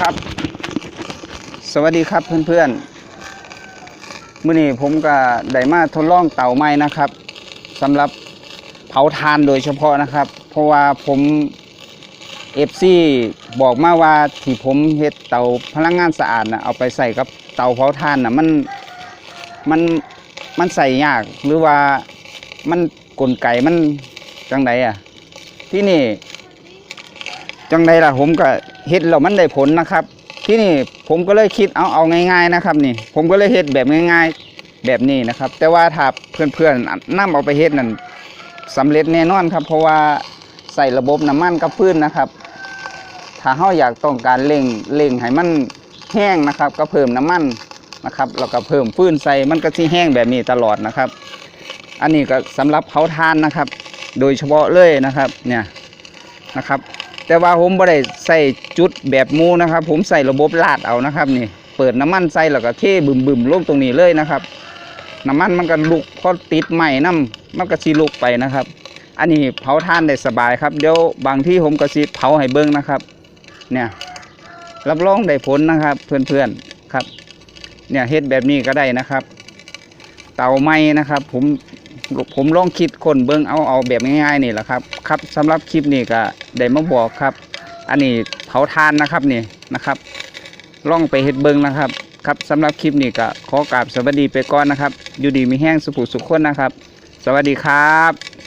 ครับ สวัสดีครับเพื่อนๆมื้อนี้ผมก็ได้มาทดลองเตาไม้นะครับสำหรับเผาทานโดยเฉพาะนะครับ เพราะว่าผมเอฟซีบอกมาว่าที่ผมเฮ็ดเตาพลังงานสะอาดนะเอาไปใส่กับเตาเผาทานนะมันมันมันใส่ยากหรือว่ามันกลไกมันจังไดอะที่นี่จังใดล่ะผมก็ เฮ็ดแล้วมันได้ผลนะครับ ที่นี่ผมก็เลยคิดเอาเอาง่าย ๆนะครับ นี่ ผมก็เลยเฮ็ดแบบง่าย ๆแบบนี้นะครับ แต่ว่าถ้าเพื่อนๆนำเอาไปเฮ็ดนั่นสำเร็จแน่นอนครับ เพราะว่าใส่ระบบน้ำมันกับพื้นนะครับ ถ้าเฮาอยากต้องการเร่งเร่งให้มันแห้งนะครับ ก็เพิ่มน้ำมันนะครับแล้วก็เพิ่มฟื้นใส่มันก็สิแห้งแบบนี้ตลอดนะครับ อันนี้ก็สำหรับเผาทานนะครับ โดยเฉพาะเลยนะครับเนี่ยนะครับ แต่ว่าผมไม่ได้ใส่จุดแบบมูนะครับ ผมใส่ระบบลาดเอานะครับนี่เปิดน้ำมันใส่แล้วก็เทบึมบึมๆลงตรงนี้เลยนะครับ น้ำมันมันก็ลุกพอติดใหม่น้ำมันก็สิลุกไปนะครับ อันนี้เผาท่านได้สบายครับเดี๋ยวบางที่ผมก็สิเผาให้เบิ้งนะครับ เนี่ยรับรองได้ผลนะครับ เพื่อนๆครับ เนี่ยเฮ็ดแบบนี้ก็ได้นะครับ เตาไหม้นะครับ ผม ผมลองคิดคนเบิ้งเอาเอาแบบง่ายๆนี่แหละครับครับสำหรับคลิปนี้ก็ได้มาบอกครับ อันนี้เผาทานนะครับนี่นะครับลองไปเฮ็ดเบิ้งนะครับครับสำหรับคลิปนี้ก็ขอกราบสวัสดีไปก่อนนะครับ อยู่ดีมีแห้งสุขุสุขคนนะครับ สวัสดีครับ